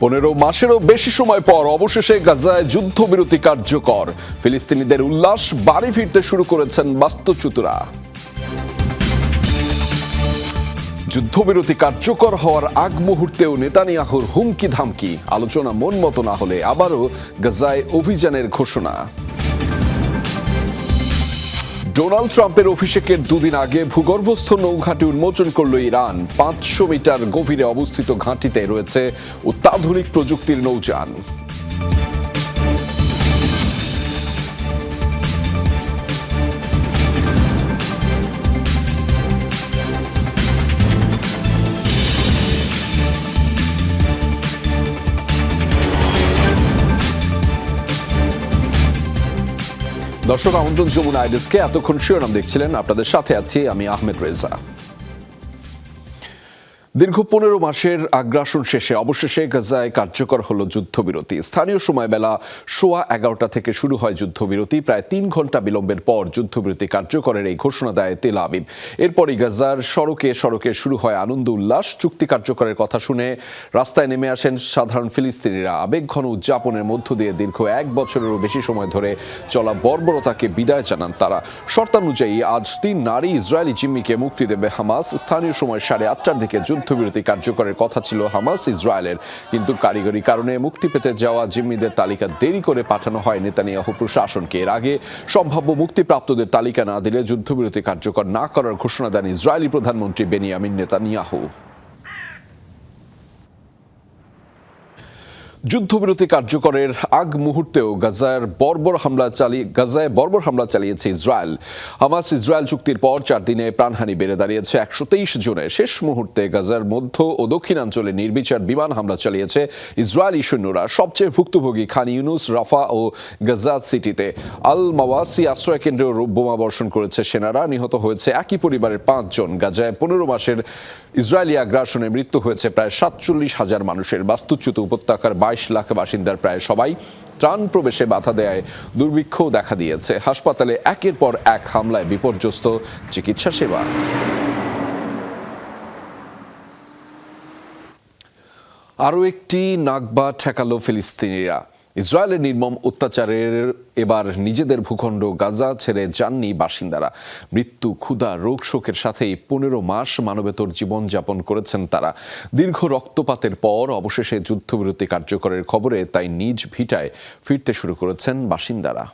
পনেরো মাসেরও বেশি সময় পর অবশেষে গাজায় যুদ্ধবিরতি কার্যকর। ফিলিস্তিনিদের উল্লাস বাড়ি ফিরতে শুরু করেছেন বাস্তুচ্যুতরা। যুদ্ধবিরতি কার্যকর হওয়ার আগ মুহূর্তেও নেতানিয়াহুর হুমকি ধামকি আলোচনা মন মতো না হলে আবারও গাজায় অভিযানের ঘোষণা। ডোনাল্ড ট্রাম্পের অভিষেকের দুদিন আগে ভূগর্ভস্থ নৌঘাঁটি উন্মোচন করল ইরান। পাঁচশো মিটার গভীরে অবস্থিত ঘাঁটিতে রয়েছে অত্যাধুনিক প্রযুক্তির নৌযান। দর্শক আমন্ত্রণ যমুনা আইডেসকে এতক্ষণ শিরোনাম দেখছিলেন। আপনাদের সাথে আছি আমি আহমেদ রেজা। দীর্ঘ পনেরো মাসের আগ্রাসন শেষে অবশেষে গাজায় কার্যকর হল যুদ্ধবিরতি। স্থানীয় সময় বেলা সোয়া এগারোটা থেকে শুরু হয় যুদ্ধবিরতি। প্রায় তিন ঘণ্টা বিলম্বের পর যুদ্ধবিরতি কার্যকরের এই ঘোষণা দেয় তেল আবিব। এরপরই গাজার সড়কে সড়কে শুরু হয় আনন্দ উল্লাস। চুক্তি কার্যকরের কথা শুনে রাস্তায় নেমে আসেন সাধারণ ফিলিস্তিনিরা। আবেগঘন উদযাপনের মধ্য দিয়ে দীর্ঘ এক বছরেরও বেশি সময় ধরে চলা বর্বরতাকে বিদায় জানান তারা। শর্তানুযায়ী আজ তিন নারী ইসরায়েলি জিম্মিকে মুক্তি দেবে হামাস। স্থানীয় সময় সাড়ে আটটার দিকে যুদ্ধবিরতি কার্যকরের কথা ছিল হামাস ইসরায়েলের। কিন্তু কারিগরি কারণে মুক্তি পেতে যাওয়া জিম্মিদের তালিকা দেরি করে পাঠানো হয় নেতানিয়াহু প্রশাসনকে। এর আগে সম্ভাব্য মুক্তিপ্রাপ্তদের তালিকা না দিলে যুদ্ধবিরতি কার্যকর না করার ঘোষণা দেন ইসরায়েলি প্রধানমন্ত্রী বেনিয়ামিন নেতানিয়াহু। যুদ্ধবিরতি কার্যকরের আগ মুহূর্তেও গাজার বর্বর হামলা চালিয়ে, গাজায় বর্বর হামলা চালিয়েছে ইসরায়েল। হামাস ইসরায়েল চুক্তির পর চার দিনে প্রাণহানি বেড়ে দাঁড়িয়েছে একশো তেইশ জনে শেষ মুহূর্তে গাজার মধ্য ও দক্ষিণাঞ্চলে নির্বিচার বিমান হামলা চালিয়েছে ইসরায়েলি সৈন্যরা। সবচেয়ে ভুক্তভোগী খান ইউনুস, রাফা ও গাজা সিটিতে। আল মাওয়াসি আশ্রয় কেন্দ্রে বোমা বর্ষণ করেছে সেনারা। নিহত হয়েছে একই পরিবারের পাঁচজন গাজায় পনেরো মাসের ইসরায়েলি আগ্রাসনে মৃত্যু হয়েছে প্রায় সাতচল্লিশ হাজার মানুষের। বাস্তুচ্যুত উপত্যকার বাইশ লাখ বাসিন্দার প্রায় সবাই ত্রাণ প্রবেশে বাধা দেয় দুর্ভিক্ষ দেখা দিয়েছে। হাসপাতালে একের পর এক হামলায় বিপর্যস্ত চিকিৎসা সেবা। আরও একটি নাগবা ঠেকালো ফিলিস্তিনিরা। ইসরায়েলের নির্মম অত্যাচারের এবার নিজেদের ভূখণ্ড গাজা ছেড়ে যাননি বাসিন্দারা। মৃত্যু, ক্ষুধা, রোগ শোকের সাথেই পনেরো মাস মানবেতর জীবনযাপন করেছেন তারা। দীর্ঘ রক্তপাতের পর অবশেষে যুদ্ধবিরতি কার্যকরের খবরে তাই নিজ ভিটায় ফিরতে শুরু করেছেন বাসিন্দারা।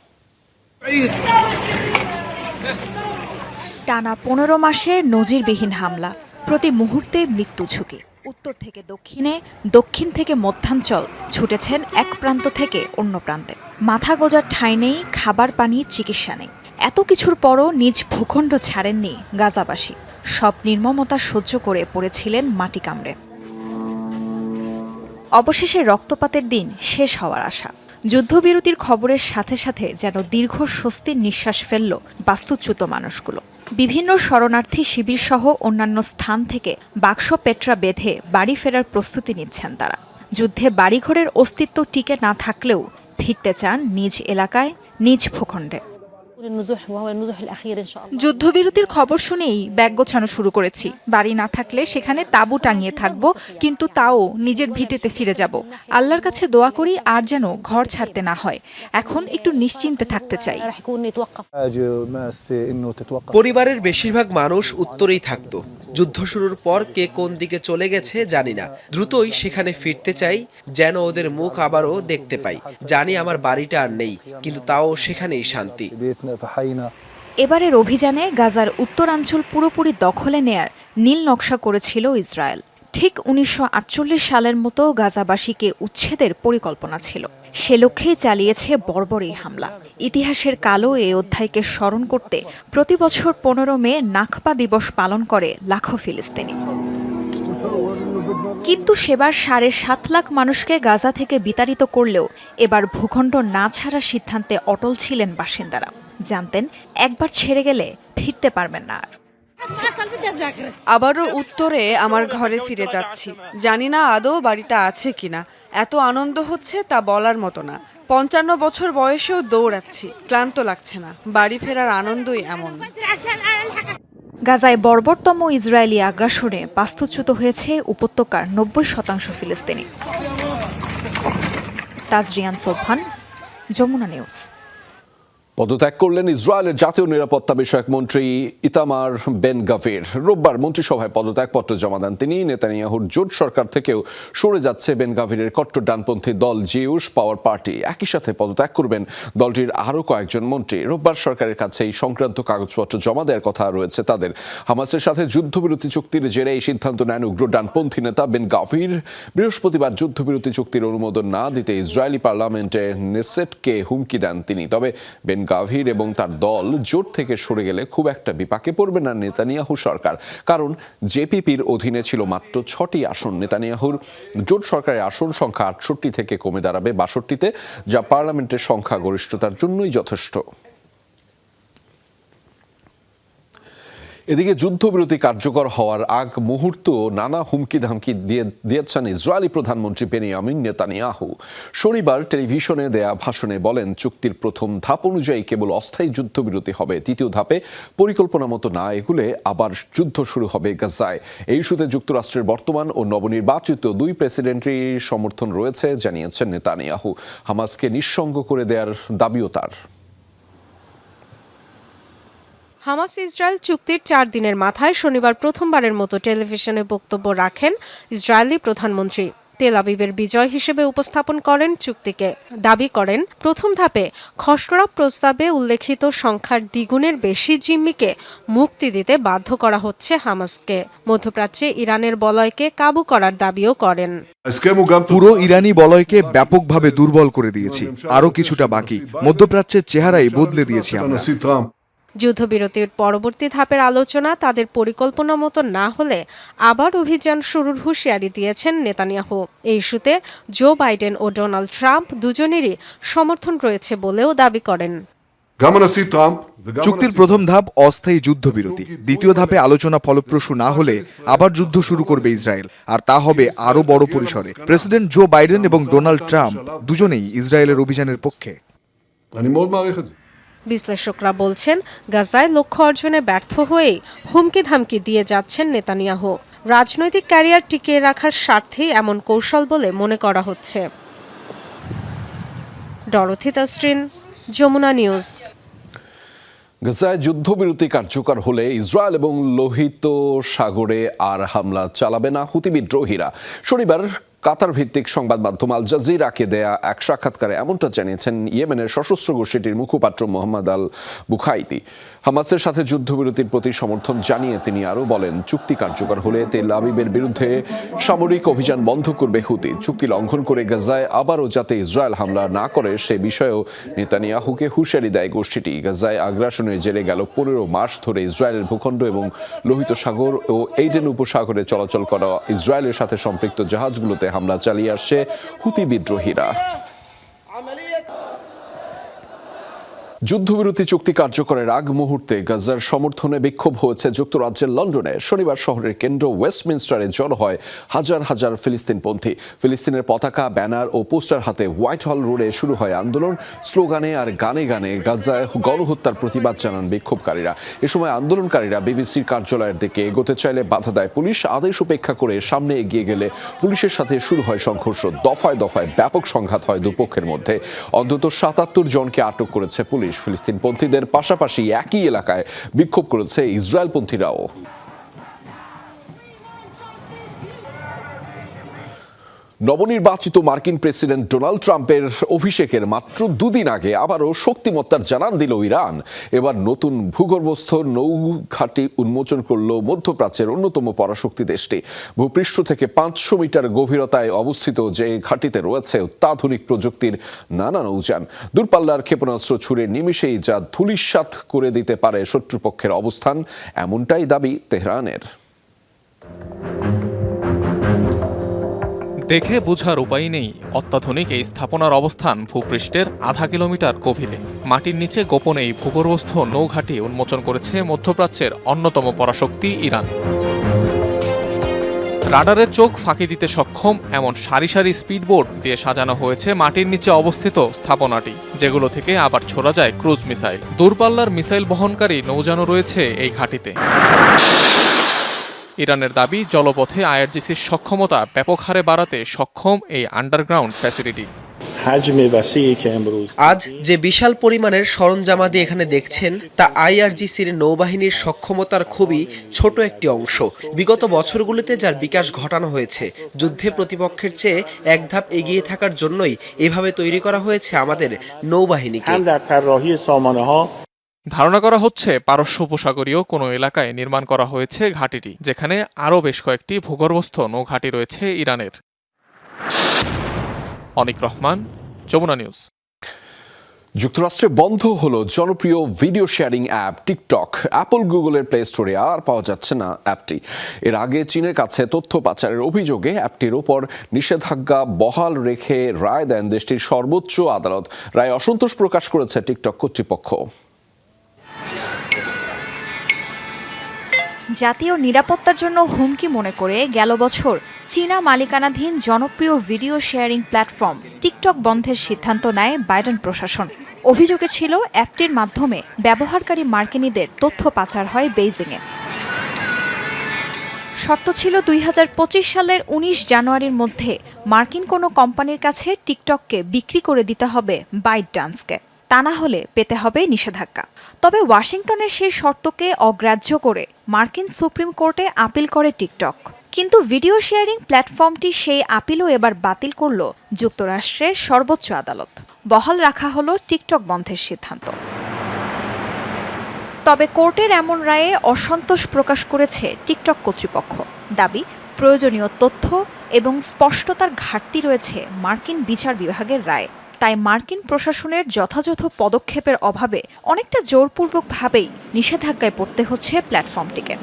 টানা পনেরো মাসে নজিরবিহীন হামলা। প্রতি মুহূর্তে মৃত্যু ঝুঁকি। উত্তর থেকে দক্ষিণে, দক্ষিণ থেকে মধ্যাঞ্চল ছুটেছেন এক প্রান্ত থেকে অন্য প্রান্তে। মাথা গোজার ঠাঁই নেই, খাবার পানি, চিকিৎসা নেই। এত কিছুর পরও নিজ ভূখণ্ড ছাড়েননি গাজাবাসী। সব নির্মমতা সহ্য করে পড়েছিলেন মাটি কামড়ে। অবশেষে রক্তপাতের দিন শেষ হওয়ার আশা। যুদ্ধবিরতির খবরের সাথে সাথে যেন দীর্ঘ স্বস্তির নিঃশ্বাস ফেলল বাস্তুচ্যুত মানুষগুলো। বিভিন্ন শরণার্থী শিবির সহ অন্যান্য স্থান থেকে বাক্স পেট্রা বেঁধে বাড়ি ফেরার প্রস্তুতি নিচ্ছেন তারা। যুদ্ধে বাড়িঘরের অস্তিত্ব টিকে না থাকলেও ফিরতে চান নিজ এলাকায়, নিজ ভূখণ্ডে। যুদ্ধবিরতির খবর শুনেই ব্যাগ গোছানো শুরু করেছি। বাড়ি না থাকলে সেখানে তাবু টাঙিয়ে থাকব কিন্তু তাও নিজের ভিটেতে ফিরে যাব। আল্লাহর কাছে দোয়া করি আর যেন ঘর ছাড়তে না হয়। এখন একটু নিশ্চিন্তে থাকতে চাই। পরিবারের বেশিরভাগ মানুষ উত্তরেই থাকতো। যুদ্ধ শুরুর পর কে কোন দিকে চলে গেছে জানি না। দ্রুতই সেখানে ফিরতে চাই যেন ওদের মুখ আবারও দেখতে পাই। জানি আমার বাড়িটা আর নেই কিন্তু তাও সেখানেই শান্তি। এবারের অভিযানে গাজার উত্তরাঞ্চল পুরোপুরি দখলে নেয়ার নীল নকশা করেছিল ইসরায়েল। ঠিক উনিশশো আটচল্লিশ সালের মতো গাজাবাসীকে উচ্ছেদের পরিকল্পনা ছিল। সে লক্ষ্যেই চালিয়েছে বর্বর এই হামলা। ইতিহাসের কালো এই অধ্যায়কে স্মরণ করতে প্রতি বছর পনেরো মে নাখপা দিবস পালন করে লাখো ফিলিস্তিনি। কিন্তু সেবার সাড়ে সাত লাখ মানুষকে গাজা থেকে বিতাড়িত করলেও এবার ভূখণ্ড না ছাড়ার সিদ্ধান্তে অটল ছিলেন বাসিন্দারা। জানতেন একবার ছেড়ে গেলে ফিরতে পারবেন না আর। আবারও উত্তরে আমার ঘরে ফিরে যাচ্ছি। জানি না আদৌ বাড়িটা আছে কিনা। এত আনন্দ হচ্ছে তা বলার মতো না। পঞ্চান্ন বছর বয়সেও দৌড়াচ্ছি। ক্লান্ত লাগছে না। বাড়ি ফেরার আনন্দই এমন। গাজায় বর্বরতম ইসরায়েলি আগ্রাসনে বাস্তুচ্যুত হয়েছে উপত্যকার নব্বই শতাংশ ফিলিস্তিনি। তাজরিয়ান সোবহান যমুনা নিউজ। পদত্যাগ করলেন ইসরায়েলের জাতীয় নিরাপত্তা বিষয়ক মন্ত্রী ইতামার বেন গাভির রোববার মন্ত্রিসভায় পদত্যাগপত্র জমা দেন তিনি। নেতানিয়াহুর জোট সরকার থেকেও সরে যাচ্ছে বেন গাভিরের কট্টর ডানপন্থী দল জিউস পাওয়ার পার্টি। একই সাথে পদত্যাগ করবেন দলটির আরও কয়েকজন মন্ত্রী। রোববার সরকারের কাছে এই সংক্রান্ত কাগজপত্র জমা দেওয়ার কথা রয়েছে তাদের। হামাসের সাথে যুদ্ধবিরতি চুক্তির জেরে এই সিদ্ধান্ত নেন উগ্র ডানপন্থী নেতা বেন গাভির বৃহস্পতিবার যুদ্ধবিরতি চুক্তির অনুমোদন না দিতে ইসরায়েলি পার্লামেন্টে নেসেটকে হুমকি দেন তিনি। তবে বেন গাভির এবং তার দল জোট থেকে সরে গেলে খুব একটা বিপাকে পড়বে না নেতানিয়াহু সরকার। কারণ জেপিপির অধীনে ছিল মাত্র ছটি আসন নেতানিয়াহুর। জোট সরকারের আসন সংখ্যা আটষট্টি থেকে কমে দাঁড়াবে বাষট্টিতে, যা পার্লামেন্টের সংখ্যা গরিষ্ঠতার জন্যই যথেষ্ট। এদিকে যুদ্ধবিরতি কার্যকর হওয়ার আগ মুহূর্ত নানা হুমকি ধামকি দিয়ে দিয়েছেন ইসরায়েলি প্রধানমন্ত্রী বেনিয়ামিন নেতানিয়াহু। শনিবার টেলিভিশনে দেয়া ভাষণে বলেন, চুক্তির প্রথম ধাপ অনুযায়ী কেবল অস্থায়ী যুদ্ধবিরতি হবে তৃতীয় ধাপে পরিকল্পনা মতো না এগুলে আবার যুদ্ধ শুরু হবে গাজায়। এই ইস্যুতে যুক্তরাষ্ট্রের বর্তমান ও নবনির্বাচিত দুই প্রেসিডেন্টের সমর্থন রয়েছে, জানিয়েছেন নেতানিয়াহু। হামাসকে নিঃসঙ্গ করে দেওয়ার দাবিও তার। হামাস ইসরায়েল চুক্তির চার দিনের মাথায় শনিবার প্রথমবারের মতো টেলিভিশনে বক্তব্য রাখেন ইসরায়েলি প্রধানমন্ত্রী। তেল আবিবের বিজয় হিসেবে উপস্থাপন করেন চুক্তিকে। দাবি করেন প্রথম ধাপে খসড়া প্রস্তাবে উল্লেখিত সংখ্যার দ্বিগুণের বেশি জিম্মিকে মুক্তি দিতে বাধ্য করা হচ্ছে হামাসকে। মধ্যপ্রাচ্যে ইরানের বলয়কে কাবু করার দাবিও করেন। পুরো ইরানি বলয়কে ব্যাপকভাবে দুর্বল করে দিয়েছি। আরও কিছুটা বাকি। মধ্যপ্রাচ্যের চেহারাই বদলে দিয়েছি আমরা যুদ্ধবিরতির পরবর্তী ধাপের আলোচনা তাদের পরিকল্পনা মতো না হলে আবার অভিযান শুরুর হুঁশিয়ারি দিয়েছেন নেতানিয়াহু। এই ইস্যুতে জো বাইডেন ও ডোনাল্ড ট্রাম্প দুজনেরই সমর্থন রয়েছে বলেও দাবি করেন। চুক্তির প্রথম ধাপ অস্থায়ী যুদ্ধবিরতি। দ্বিতীয় ধাপে আলোচনা ফলপ্রসূ না হলে আবার যুদ্ধ শুরু করবে ইসরায়েল। আর তা হবে আরও বড় পরিসরে। প্রেসিডেন্ট জো বাইডেন এবং ডোনাল্ড ট্রাম্প দুজনেই ইসরায়েলের অভিযানের পক্ষে। বিশ্লেষকরা বলছেন, গাজায় লক্ষ্য অর্জনে ব্যর্থ হয়েই হুমকি ধামকি দিয়ে যাচ্ছেন নেতানিয়াহু। রাজনৈতিক ক্যারিয়ার টিকিয়ে রাখার স্বার্থেই এমন কৌশল বলে মনে করা হচ্ছে। Dorothy Jamuna news. গাজায় যুদ্ধবিরতি কার্যকর হলে ইসরায়েল এবং লোহিত সাগরে আর হামলা চালাবে না হুতি বিদ্রোহীরা। শনিবার কাতার ভিত্তিক সংবাদ মাধ্যম আল জাজিরাকে দেয়া এক সাক্ষাৎকারে এমনটা জানিয়েছেন ইয়েমেনের সশস্ত্র গোষ্ঠীটির মুখপাত্র মোহাম্মদ আল বুখাইতি। হামাসের সাথে যুদ্ধবিরতির প্রতি সমর্থন জানিয়ে তিনি আরও বলেন, চুক্তি কার্যকর হলে তেল আবিবের বিরুদ্ধে সামরিক অভিযান বন্ধ করবে হুতি। চুক্তি লঙ্ঘন করে গাজায় আবারও যাতে ইসরায়েল হামলা না করে, সে বিষয়েও নেতানিয়াহুকে হুঁশিয়ারি দেয় গোষ্ঠীটি। গাজায় আগ্রাসনের জেরে গেল পনেরো মাস ধরে ইসরায়েলের ভূখণ্ড এবং লোহিত সাগর ও এইডেন উপসাগরে চলাচল করা ইসরায়েলের সাথে সম্পৃক্ত জাহাজগুলোতে হামলা চালিয়ে আসছে হুতি বিদ্রোহীরা। যুদ্ধবিরতি চুক্তি কার্যকরের আগ মুহূর্তে গাজার সমর্থনে বিক্ষোভ হয়েছে যুক্তরাজ্যের লন্ডনে। শনিবার শহরের কেন্দ্র ওয়েস্টমিনস্টারে জড়ো হয় হাজার হাজার ফিলিস্তিনপন্থী। ফিলিস্তিনের পতাকা, ব্যানার ও পোস্টার হাতে হোয়াইট হল রোডে শুরু হয় আন্দোলন। স্লোগানে আর গানে গানে গাজায় গণহত্যার প্রতিবাদ জানান বিক্ষোভকারীরা। এ সময় আন্দোলনকারীরা বিবিসির কার্যালয়ের দিকে এগোতে চাইলে বাধা দেয় পুলিশ। আদেশ উপেক্ষা করে সামনে এগিয়ে গেলে পুলিশের সাথে শুরু হয় সংঘর্ষ। দফায় দফায় ব্যাপক সংঘাত হয় দুপক্ষের মধ্যে। অন্তত সাতাত্তর জনকে আটক করেছে পুলিশ। ফিলিস্তিনপন্থীদের পাশাপাশি একই এলাকায় বিক্ষোভ করেছে ইসরায়েলপন্থীরাও। নবনির্বাচিত মার্কিন প্রেসিডেন্ট ডোনাল্ড ট্রাম্পের অভিষেকের মাত্র দুদিন আগে আবারও শক্তিমত্তার জানান দিল ইরান। এবার নতুন ভূগর্ভস্থ নৌঘাটি উন্মোচন করল মধ্যপ্রাচ্যের অন্যতম পরাশক্তি দেশটি। ভূপৃষ্ঠ থেকে পাঁচশো মিটার গভীরতায় অবস্থিত যে ঘাটিতে রয়েছে অত্যাধুনিক প্রযুক্তির নানা নৌযান, দূরপাল্লার ক্ষেপণাস্ত্র ছুড়ে নিমিশেই যা ধুলিস্বাত করে দিতে পারে শত্রুপক্ষের অবস্থান, এমনটাই দাবি তেহরানের। দেখে বোঝার উপায় নেই। অত্যাধুনিক এই স্থাপনার অবস্থান ভূপৃষ্ঠের আধা কিলোমিটার গভীরে। মাটির নিচে গোপনে এই ভূগর্ভস্থ নৌঘাটি উন্মোচন করেছে মধ্যপ্রাচ্যের অন্যতম পরাশক্তি ইরান। রাডারের চোখ ফাঁকি দিতে সক্ষম এমন সারি সারি স্পিডবোট দিয়ে সাজানো হয়েছে মাটির নিচে অবস্থিত স্থাপনাটি, যেগুলো থেকে আবার ছোড়া যায় ক্রুজ মিসাইল। দূরপাল্লার মিসাইল বহনকারী নৌযানও রয়েছে এই ঘাঁটিতে। ইরানের দাবি, জলপথে আইআরজিসির সক্ষমতা ব্যাপক হারে বাড়াতে সক্ষম এই আন্ডারগ্রাউন্ড ফ্যাসিলিটি। আজ যে বিশাল পরিমাণের সরঞ্জামাদি এখানে দেখছেন, তা আইআরজিসির নৌবাহিনীর সক্ষমতার খুবই ছোট একটি অংশ। বিগত বছরগুলিতে যার বিকাশ ঘটানো হয়েছে, যুদ্ধে প্রতিপক্ষের চেয়ে এক ধাপ এগিয়ে থাকার জন্যই এভাবে তৈরি করা হয়েছে আমাদের নৌবাহিনীকে। ধারণা করা হচ্ছে পারস্য উপসাগরীয় কোনো এলাকায় নির্মাণ করা হয়েছে ঘাঁটিটি, যেখানে আরও বেশ কয়েকটি ভূগর্ভস্থ নৌঘাঁটি রয়েছে ইরানের। অনিক রহমান, যমুনা নিউজ। যুক্তরাষ্ট্রে বন্ধ হলো জনপ্রিয় video sharing app TikTok. Apple, গুগলের প্লে স্টোরে আর পাওয়া যাচ্ছে না অ্যাপটি। এর আগে চীনের কাছে তথ্য পাচারের অভিযোগে অ্যাপটির ওপর নিষেধাজ্ঞা বহাল রেখে রায় দেন দেশটির সর্বোচ্চ আদালত। রায় অসন্তোষ প্রকাশ করেছে টিকটক কর্তৃপক্ষ। জাতীয় নিরাপত্তার জন্য হুমকি মনে করে গেল বছর চীনা মালিকানাধীন জনপ্রিয় ভিডিও শেয়ারিং প্ল্যাটফর্ম টিকটক বন্ধের সিদ্ধান্ত নেয় বাইডেন প্রশাসন। অভিযোগে ছিল, অ্যাপটির মাধ্যমে ব্যবহারকারী মার্কিনীদের তথ্য পাচার হয় বেইজিংয়ে। শর্ত ছিল, দুই হাজার পঁচিশ সালের ১৯ জানুয়ারির মধ্যে মার্কিন কোনো কোম্পানির কাছে টিকটককে বিক্রি করে দিতে হবে বাইট ডান্সকে তা না হলে পেতে হবে নিষেধাজ্ঞা। তবে ওয়াশিংটনের সেই শর্তকে অগ্রাহ্য করে মার্কিন সুপ্রিম কোর্টে আপিল করে টিকটক। কিন্তু ভিডিও শেয়ারিং প্ল্যাটফর্মটি সেই আপিলও এবার বাতিল করল যুক্তরাষ্ট্রের সর্বোচ্চ আদালত। বহাল রাখা হলো টিকটক বন্ধের সিদ্ধান্ত। তবে কোর্টের এমন রায়ে অসন্তোষ প্রকাশ করেছে টিকটক কর্তৃপক্ষ। দাবি, প্রয়োজনীয় তথ্য এবং স্পষ্টতার ঘাটতি রয়েছে মার্কিন বিচার বিভাগের রায়ে। তাই মার্কিন প্রশাসনের যথাযথ পদক্ষেপের অভাবে অনেকটা জোরপূর্বকভাবেই নিষেধাজ্ঞায় পড়তে হচ্ছে প্ল্যাটফর্মটিকে।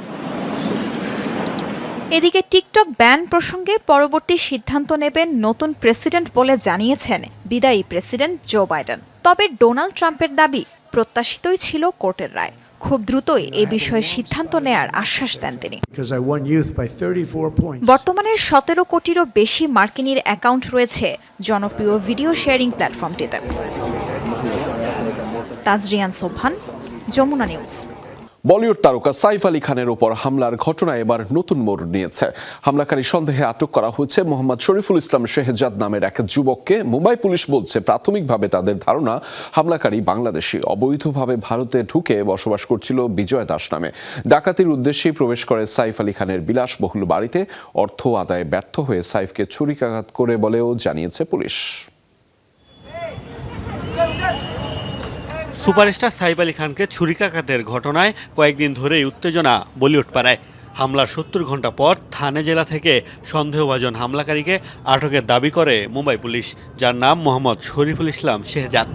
এদিকে টিকটক ব্যান প্রসঙ্গে পরবর্তী সিদ্ধান্ত নেবেন নতুন প্রেসিডেন্ট বলে জানিয়েছেন বিদায়ী প্রেসিডেন্ট জো বাইডেন। তবে ডোনাল্ড ট্রাম্পের দাবি, প্রত্যাশিতই ছিল কোর্টের রায়। খুব দ্রুতই এ বিষয়ে সিদ্ধান্ত নেয়ার আশ্বাস দেন তিনি। বর্তমানে সতেরো কোটিরও বেশি মার্কিনীর অ্যাকাউন্ট রয়েছে জনপ্রিয় ভিডিও শেয়ারিং প্ল্যাটফর্মটিতে। তাজরিয়ান সোভান যমুনা নিউজ। বলিউড তারকা সাইফ আলী খানের ওপর হামলার ঘটনা এবার নতুন মোড় নিয়েছে। হামলাকারী সন্দেহে আটক করা হয়েছে মোহাম্মদ শরীফুল ইসলাম শেহজাদ নামের এক যুবককে। মুম্বাই পুলিশ বলছে, প্রাথমিকভাবে তাদের ধারণা, হামলাকারী বাংলাদেশি। অবৈধভাবে ভারতে ঢুকে বসবাস করছিল বিজয় দাস নামে। ডাকাতির উদ্দেশ্যেই প্রবেশ করে সাইফ আলী খানের বিলাসবহুল বাড়িতে। অর্থ আদায় ব্যর্থ হয়ে সাইফকে ছুরিকাঘাত করে বলেও জানিয়েছে পুলিশ। সুপারস্টার সাইফ আলী খানকে ছুরিকাঘাতের ঘটনায় কয়েকদিন ধরেই উত্তেজনা বলিউড পাড়ায় হামলার সত্তর ঘণ্টা পর থানে জেলা থেকে সন্দেহভাজন হামলাকারীকে আটকের দাবি করে মুম্বাই পুলিশ, যার নাম মোহাম্মদ শরীফুল ইসলাম শেহজাদ।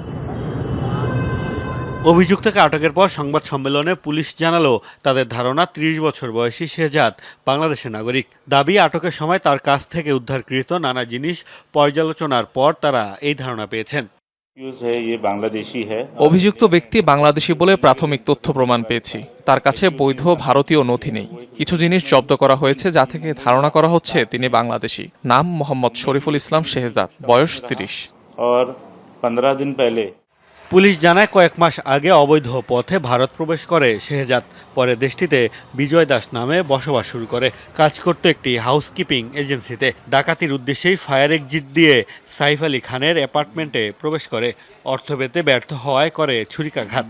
অভিযুক্তকে আটকের পর সংবাদ সম্মেলনে পুলিশ জানালো, তাদের ধারণা ত্রিশ বছর বয়সী শেহজাদ বাংলাদেশের নাগরিক। দাবি, আটকের সময় তার কাছ থেকে উদ্ধারকৃত নানা জিনিস পর্যালোচনার পর তারা এই ধারণা পেয়েছেন। অভিযুক্ত ব্যক্তি বাংলাদেশি বলে প্রাথমিক তথ্য প্রমাণ পেয়েছি। তার কাছে বৈধ ভারতীয় নথি নেই। কিছু জিনিস জব্দ করা হয়েছে যা থেকে ধারণা করা হচ্ছে তিনি বাংলাদেশি। নাম মোহাম্মদ শরীফুল ইসলাম শেহজাদ বয়স তিরিশ। পুলিশ জানায় কয়েক মাস আগে অবৈধ পথে ভারত প্রবেশ করে শেহজাদ। পরে দেশটিতে বিজয় দাস নামে বসবাস শুরু করে। কাজ করত একটি হাউসকিপিং এজেন্সিতে। ডাকাতির উদ্দেশ্যেই ফায়ার এক্সিট দিয়ে সাইফ আলী খানের অ্যাপার্টমেন্টে প্রবেশ করে। অর্থ পেতে ব্যর্থ হওয়ায় করে ছুরিকাঘাত।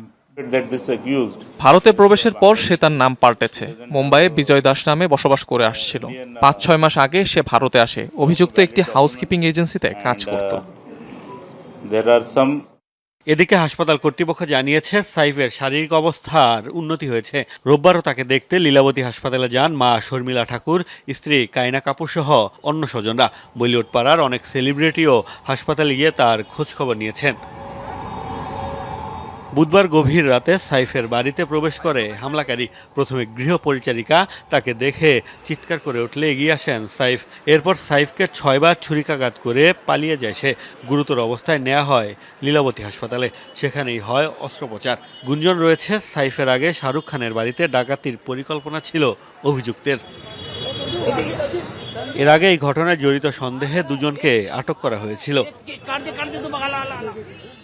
ভারতে প্রবেশের পর সে তার নাম পাল্টেছে। মুম্বাইয়ে বিজয় দাস নামে বসবাস করে আসছিল। পাঁচ ছয় মাস আগে সে ভারতে আসে। অভিযুক্ত একটি হাউসকিপিং এজেন্সিতে কাজ করত। এদিকে হাসপাতাল কর্তৃপক্ষ জানিয়েছে, সাইফের শারীরিক অবস্থার উন্নতি হয়েছে। রোববারও তাকে দেখতে লীলাবতী হাসপাতালে যান মা শর্মিলা ঠাকুর, স্ত্রী কাইনা কাপুর সহ অন্য স্বজনরা। বলিউড পাড়ার অনেক সেলিব্রিটিও হাসপাতালে গিয়ে তার খোঁজখবর নিয়েছেন। বুধবার গভীর রাতে সাইফের বাড়িতে প্রবেশ করে হামলাকারী প্রথমে গৃহ পরিচারিকা তাকে দেখে চিৎকার করে উঠলে এগিয়ে আসেন সাইফ। এরপর সাইফকে ছয়বার ছুরিকাঘাত করে পালিয়ে যায় সে। গুরুতর অবস্থায় নেওয়া হয় লীলাবতী হাসপাতালে। সেখানেই হয় অস্ত্রোপচার। গুঞ্জন রয়েছে, সাইফের আগে শাহরুখ খানের বাড়িতে ডাকাতির পরিকল্পনা ছিল অভিযুক্তের। এর আগে এই ঘটনায় জড়িত সন্দেহে দুজনকে আটক করা হয়েছিল।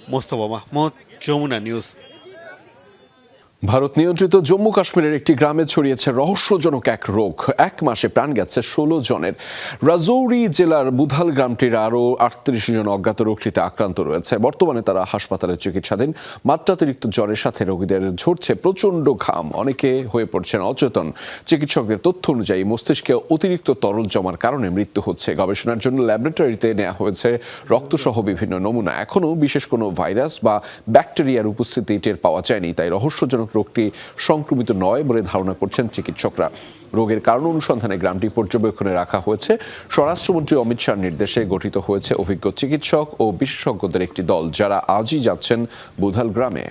মোস্তফা মাহমুদ যমুনা নিউজ ভারত নিয়ন্ত্রিত জম্মু কাশ্মীরের একটি গ্রামে ছড়িয়েছে রহস্যজনক এক রোগ। এক মাসে প্রাণ গেছে ষোলো জনের। রাজৌরি জেলার বুধাল গ্রামটির আরও আটত্রিশ জন অজ্ঞাত রোগটিতে আক্রান্ত রয়েছে। বর্তমানে তারা হাসপাতালে চিকিৎসাধীন। মাত্রাতিরিক্ত জ্বরের সাথে রোগীদের ঝরছে প্রচণ্ড ঘাম। অনেকে হয়ে পড়ছেন অচেতন। চিকিৎসকদের তথ্য অনুযায়ী মস্তিষ্কে অতিরিক্ত তরল জমার কারণে মৃত্যু হচ্ছে। গবেষণার জন্য ল্যাবরেটরিতে নেওয়া হয়েছে রক্তসহ বিভিন্ন নমুনা। এখনও বিশেষ কোনো ভাইরাস বা ব্যাকটেরিয়ার উপস্থিতি টের পাওয়া যায়নি, তাই রহস্যজনক রোগটি সংক্রমিত নয় বলে ধারণা করছেন চিকিৎসকরা। রোগের কারণ অনুসন্ধানে গ্রামটি পর্যবেক্ষণে রাখা হয়েছে। স্বরাষ্ট্রমন্ত্রী অমিত শাহর নির্দেশে গঠিত হয়েছে অভিজ্ঞ চিকিৎসক ও বিশেষজ্ঞদের একটি দল, যারা আজই যাচ্ছেন বুধাল গ্রামে।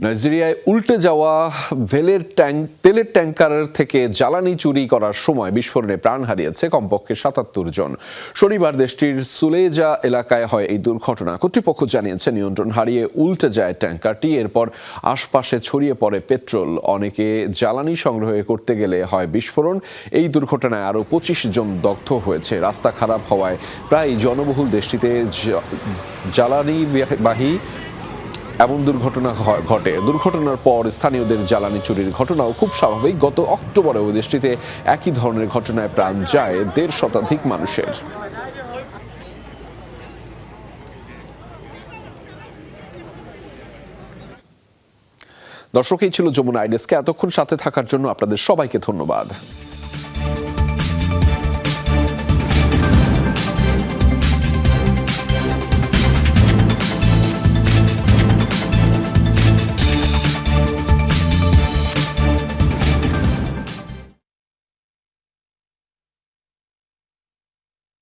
নাইজেরিয়ায় উল্টে যাওয়া ভেলের ট্যাঙ্ক তেলের ট্যাঙ্কার থেকে জ্বালানি চুরি করার সময় বিস্ফোরণে প্রাণ হারিয়েছে কমপক্ষে সাতাত্তর জন। শনিবার দেশটির সুলেজা এলাকায় হয় এই দুর্ঘটনা। কর্তৃপক্ষ জানিয়েছে, নিয়ন্ত্রণ হারিয়ে উল্টে যায় ট্যাঙ্কারটি এরপর আশপাশে ছড়িয়ে পড়ে পেট্রোল। অনেকে জ্বালানি সংগ্রহ করতে গেলে হয় বিস্ফোরণ। এই দুর্ঘটনায় আরও পঁচিশ জন দগ্ধ হয়েছে। রাস্তা খারাপ হওয়ায় প্রায় জনবহুল দেশটিতে জ- জ্বালানি বাহী এমন দুর্ঘটনা ঘটে। দুর্ঘটনার পর স্থানীয়দের জ্বালানি চুরির ঘটনাও খুব স্বাভাবিক। গত অক্টোবরেও দেশটিতে একই ধরনের ঘটনায় প্রাণ যায় দেড় শতাধিক মানুষের। দর্শক, এই ছিল যমুনা আইডেসকে এতক্ষণ সাথে থাকার জন্য আপনাদের সবাইকে ধন্যবাদ।